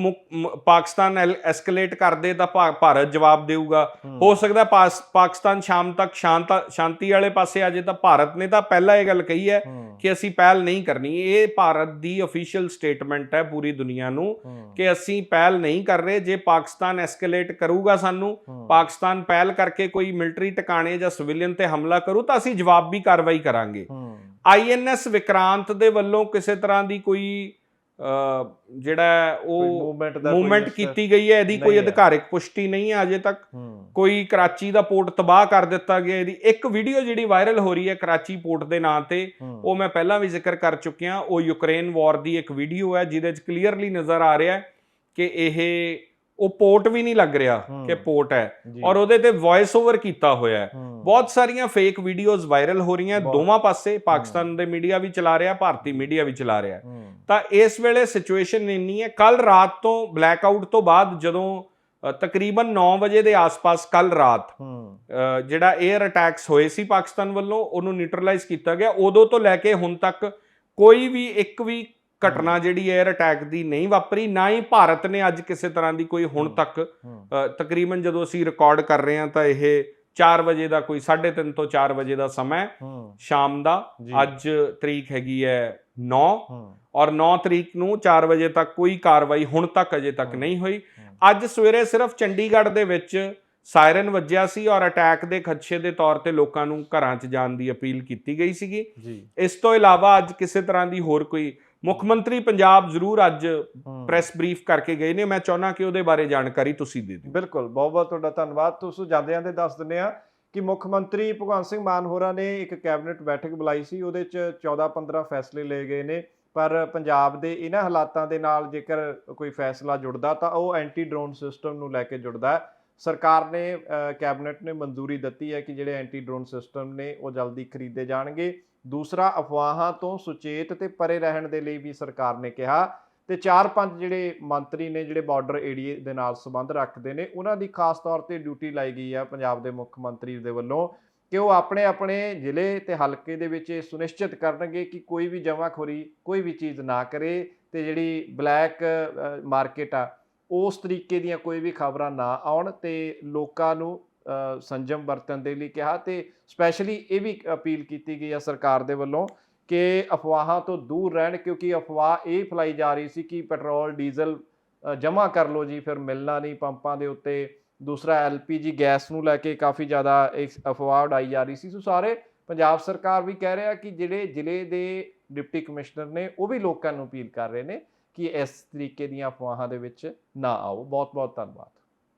ਪਾਕਿਸਤਾਨ ਐਸਕੇਲੇਟ ਕਰਦੇ ਤਾਂ ਭਾਰਤ ਜਵਾਬ ਦੇਊਗਾ।
ਹੂੰ,
ਸਕਦਾ ਪਾਕਿਸਤਾਨ ਸ਼ਾਮ ਤੱਕ ਸ਼ਾਂਤ ਸ਼ਾਂਤੀ ਵਾਲੇ ਪਾਸੇ ਆ ਜੇ ਤਾਂ ਭਾਰਤ ਨੇ ਤਾਂ ਪਹਿਲਾਂ ਇਹ ਗੱਲ ਕਹੀ ਹੈ ਕਿ ਅਸੀਂ ਪਹਿਲ ਨਹੀਂ ਕਰਨੀ। ਇਹ ਭਾਰਤ ਦੀ ਅਫੀਸ਼ੀਅਲ ਸਟੇਟਮੈਂਟ ਹੈ ਪੂਰੀ ਦੁਨੀਆ ਨੂੰ ਕਿ ਅਸੀਂ ਪਹਿਲ ਨਹੀਂ ਕਰ ਰਹੇ। ਜੇ ਪਾਕਿਸਤਾਨ ਐਸਕੇਲੇਟ ਕਰੂਗਾ ਸਾਨੂੰ ਪਾਕਿਸਤਾਨ ਪਹਿਲ ਕਰਕੇ ਕੋਈ ਮਿਲਟਰੀ ਟਿਕਾਣੇ ਜਾਂ ਸਿਵਿਲੀਅਨ ਤੇ ਹਮਲਾ ਕਰੂ ਤਾਂ ਅਸੀਂ ਜਵਾਬੀ ਕਾਰਵਾਈ ਕਰਾਂਗੇ। ਆਈਐਨਐਸ ਵਿਕਰਾਂਤ ਦੇ ਵੱਲੋਂ ਕਿਸੇ ਤਰ੍ਹਾਂ ਦੀ ਕੋਈ ਜਿਹੜਾ ਉਹ ਮੂਵਮੈਂਟ ਕੀਤੀ ਗਈ ਹੈ ਇਹਦੀ ਕੋਈ। ਅਧਿਕਾਰਿਕ ਪੁਸ਼ਟੀ ਨਹੀਂ ਹੈ ਅਜੇ ਤੱਕ। ਕੋਈ ਕਰਾਚੀ ਦਾ ਪੋਰਟ ਤਬਾਹ ਕਰ ਦਿੱਤਾ ਗਿਆ ਇਹਦੀ ਇੱਕ ਵੀਡੀਓ ਜਿਹੜੀ ਵਾਇਰਲ ਹੋ ਰਹੀ ਹੈ ਕਰਾਚੀ ਪੋਰਟ ਦੇ ਨਾਂ ਤੇ ਉਹ ਮੈਂ ਪਹਿਲਾਂ ਵੀ ਜ਼ਿਕਰ ਕਰ ਚੁੱਕਿਆ। ਉਹ ਯੂਕਰੇਨ ਵਾਰ ਦੀ ਇੱਕ ਵੀਡੀਓ ਹੈ ਜਿਹਦੇ ਵਿੱਚ ਕਲੀਅਰਲੀ ਨਜ਼ਰ ਆ ਰਿਹਾ ਹੈ ਕਿ ਇਹ ਉਹ ਪੋਰਟ ਵੀ ਨਹੀਂ ਲੱਗ ਰਿਹਾ। ਕਿ ਪੋਰਟ ਹੈ। ਔਰ ਉਹਦੇ ਤੇ ਵੌਇਸ ਓਵਰ ਕੀਤਾ ਹੋਇਆ ਹੈ। ਬਹੁਤ ਸਾਰੀਆਂ ਫੇਕ ਵੀਡੀਓਜ਼ ਵਾਇਰਲ ਹੋ ਰਹੀਆਂ। ਦੋਵਾਂ ਪਾਸੇ ਪਾਕਿਸਤਾਨ ਦੇ ਮੀਡੀਆ ਵੀ ਚਲਾ ਰਿਹਾ ਭਾਰਤੀ ਮੀਡੀਆ ਵੀ ਚਲਾ ਰਿਹਾ। ਤਾਂ ਇਸ ਵੇਲੇ ਸਿਚੁਏਸ਼ਨ ਇੰਨੀ ਹੈ ਕੱਲ ਰਾਤ ਤੋਂ ਬਲੈਕਆਊਟ ਤੋਂ ਬਾਅਦ ਜਦੋਂ ਤਕਰੀਬਨ 9 ਵਜੇ ਦੇ ਆਸ-ਪਾਸ ਕੱਲ ਰਾਤ ਜਿਹੜਾ 에ਅਰ ਅਟੈਕਸ ਹੋਏ ਸੀ ਪਾਕਿਸਤਾਨ ਵੱਲੋਂ ਉਹਨੂੰ ਨਿਊਟਰਲਾਈਜ਼ ਕੀਤਾ ਗਿਆ। ਉਦੋਂ ਤੋਂ ਲੈ ਕੇ ਹੁਣ ਤੱਕ ਕੋਈ ਵੀ ਇੱਕ ਵੀ ਘਟਨਾ ਜਿਹੜੀ 에ਅਰ ਅਟੈਕ ਦੀ ਨਹੀਂ ਵਾਪਰੀ ਨਾ ਹੀ ਭਾਰਤ ਨੇ ਅੱਜ ਕਿਸੇ ਤਰ੍ਹਾਂ ਦੀ ਕੋਈ ਹੁਣ। ਤੱਕ ਤਕਰੀਬਨ ਜਦੋਂ ਅਸੀਂ ਰਿਕਾਰਡ ਕਰ ਰਹੇ ਹਾਂ ਤਾਂ ਇਹ 4 ਵਜੇ ਦਾ ਕੋਈ 3:30 ਤੋਂ 4 ਵਜੇ ਦਾ ਸਮਾਂ ਸ਼ਾਮ ਦਾ। ਅੱਜ ਤਰੀਕ ਹੈਗੀ ਹੈ 9
ਹੂੰ,
ਔਰ 9 ਤਰੀਕ ਨੂੰ 4 ਵਜੇ ਤੱਕ ਕੋਈ ਕਾਰਵਾਈ ਹੁਣ ਤੱਕ ਅਜੇ ਤੱਕ। ਨਹੀਂ ਹੋਈ। ਅੱਜ ਸਵੇਰੇ ਸਿਰਫ ਚੰਡੀਗੜ੍ਹ ਦੇ ਵਿੱਚ ਸਾਇਰਨ ਵੱਜਿਆ ਸੀ ਔਰ ਅਟੈਕ ਦੇ ਖਦਸ਼ੇ ਦੇ ਤੌਰ ਤੇ ਲੋਕਾਂ ਨੂੰ ਘਰਾਂ 'ਚ ਜਾਣ ਦੀ ਅਪੀਲ ਕੀਤੀ ਗਈ ਸੀਗੀ ਇਸ ਤੋਂ ਇਲਾਵਾ ਅੱਜ ਕਿਸੇ ਤਰ੍ਹਾਂ ਦੀ ਹੋਰ ਕੋਈ ਮੁੱਖ ਮੰਤਰੀ ਪੰਜਾਬ ਜ਼ਰੂਰ ਅੱਜ। ਪ੍ਰੈਸ ਬਰੀਫ ਕਰਕੇ ਗਏ ਨੇ। ਮੈਂ ਚਾਹੁੰਦਾ ਕਿ ਉਹਦੇ ਬਾਰੇ ਜਾਣਕਾਰੀ ਤੁਸੀਂ ਦੇ ਦਿਓ।
ਬਿਲਕੁਲ ਬਹੁਤ ਬਹੁਤ ਤੁਹਾਡਾ ਧੰਨਵਾਦ। ਤੁਸੀਂ ਜਾਂਦੇ ਜਾਂਦੇ ਦੱਸ ਦਿੰਦੇ ਆ ਕਿ ਮੁੱਖ ਮੰਤਰੀ ਭਗਵੰਤ ਸਿੰਘ ਮਾਨ ਹੋਰਾਂ ਨੇ ਇੱਕ ਕੈਬਨਿਟ ਬੈਠਕ ਬੁਲਾਈ ਸੀ। ਉਹਦੇ ਚ 14-15 ਫੈਸਲੇ ਲਏ ਗਏ ਨੇ। ਪਰ ਪੰਜਾਬ ਦੇ ਇਹਨਾਂ ਹਾਲਾਤਾਂ ਦੇ ਨਾਲ ਜੇਕਰ ਕੋਈ ਫੈਸਲਾ ਜੁੜਦਾ ਤਾਂ ਉਹ ਐਂਟੀ ਡਰੋਨ ਸਿਸਟਮ ਨੂੰ ਲੈ ਕੇ ਜੁੜਦਾ ਹੈ। ਸਰਕਾਰ ਨੇ ਕੈਬਨਿਟ ਨੇ ਮਨਜ਼ੂਰੀ ਦਿੱਤੀ ਹੈ ਕਿ ਜਿਹੜੇ ਐਂਟੀ ਡਰੋਨ ਸਿਸਟਮ ਨੇ ਉਹ ਜਲਦੀ ਖਰੀਦੇ ਜਾਣਗੇ। ਦੂਸਰਾ, ਅਫਵਾਹਾਂ ਤੋਂ ਸੁਚੇਤ ਤੇ ਪਰੇ ਰਹਿਣ ਦੇ ਲਈ ਵੀ ਸਰਕਾਰ ਨੇ ਕਿਹਾ ਤੇ ਚਾਰ ਪੰਜ ਜਿਹੜੇ ਮੰਤਰੀ ਨੇ, ਜਿਹੜੇ ਬਾਰਡਰ ਏਰੀਏ ਦੇ ਨਾਲ ਸੰਬੰਧ ਰੱਖਦੇ ਨੇ, ਉਹਨਾਂ ਦੀ ਖਾਸ ਤੌਰ ਤੇ ਡਿਊਟੀ ਲਾਈ ਗਈ ਆ ਪੰਜਾਬ ਦੇ ਮੁੱਖ ਮੰਤਰੀ ਦੇ ਵੱਲੋਂ ਕਿ ਉਹ ਆਪਣੇ ਆਪਣੇ ਜ਼ਿਲ੍ਹੇ ਤੇ ਹਲਕੇ ਦੇ ਵਿੱਚ ਇਹ ਸੁਨਿਸ਼ਚਿਤ ਕਰਨਗੇ ਕਿ ਕੋਈ ਵੀ ਜਮਾਖੋਰੀ, ਕੋਈ ਵੀ ਚੀਜ਼ ਨਾ ਕਰੇ ਤੇ ਜਿਹੜੀ ਬਲੈਕ ਮਾਰਕੀਟ ਆ, ਉਸ ਤਰੀਕੇ ਦੀਆਂ ਕੋਈ ਵੀ ਖਬਰਾਂ ਨਾ ਆਉਣ ਤੇ ਲੋਕਾਂ ਨੂੰ ਸੰਜਮ ਵਰਤਣ ਦੇ ਲਈ ਕਿਹਾ ਤੇ ਸਪੈਸ਼ਲੀ ਇਹ ਵੀ ਅਪੀਲ ਕੀਤੀ ਗਈ ਆ ਸਰਕਾਰ ਦੇ ਵੱਲੋਂ ਕਿ ਅਫਵਾਹਾਂ ਤੋਂ ਦੂਰ ਰਹਿਣ ਕਿਉਂਕਿ ਅਫਵਾਹ ਇਹ ਫੈਲਾਈ ਜਾ ਰਹੀ ਸੀ ਕਿ ਪੈਟਰੋਲ, ਡੀਜ਼ਲ ਜਮ੍ਹਾਂ ਕਰ ਲਓ ਜੀ, ਫਿਰ ਮਿਲਣਾ ਨਹੀਂ ਪੰਪਾਂ ਦੇ ਉੱਤੇ। ਦੂਸਰਾ ਐਲਪੀਜੀ ਗੈਸ ਨੂੰ ਲੈ ਕੇ ਕਾਫੀ ਜ਼ਿਆਦਾ ਇੱਕ ਅਫਵਾਹ ਉਡਾਈ ਜਾ ਰਹੀ ਸੀ। ਸੋ ਸਾਰੇ ਪੰਜਾਬ ਸਰਕਾਰ ਵੀ ਕਹਿ ਰਿਹਾ ਕਿ ਜਿਹੜੇ ਜ਼ਿਲ੍ਹੇ ਦੇ ਡਿਪਟੀ ਕਮਿਸ਼ਨਰ ਨੇ, ਉਹ ਵੀ ਲੋਕਾਂ ਨੂੰ ਅਪੀਲ ਕਰ ਰਹੇ ਨੇ ਕਿ ਇਸ ਤਰੀਕੇ ਦੀਆਂ ਅਫਵਾਹਾਂ ਦੇ ਵਿੱਚ ਨਾ ਆਓ। ਬਹੁਤ ਬਹੁਤ ਧੰਨਵਾਦ।